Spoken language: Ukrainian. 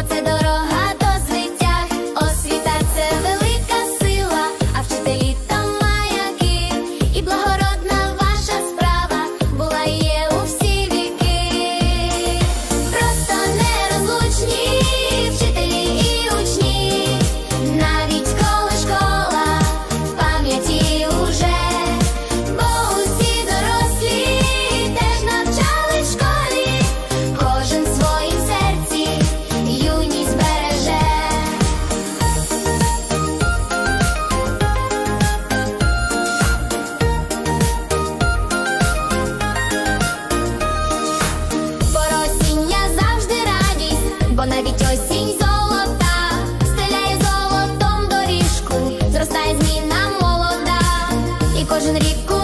what's кожен рік.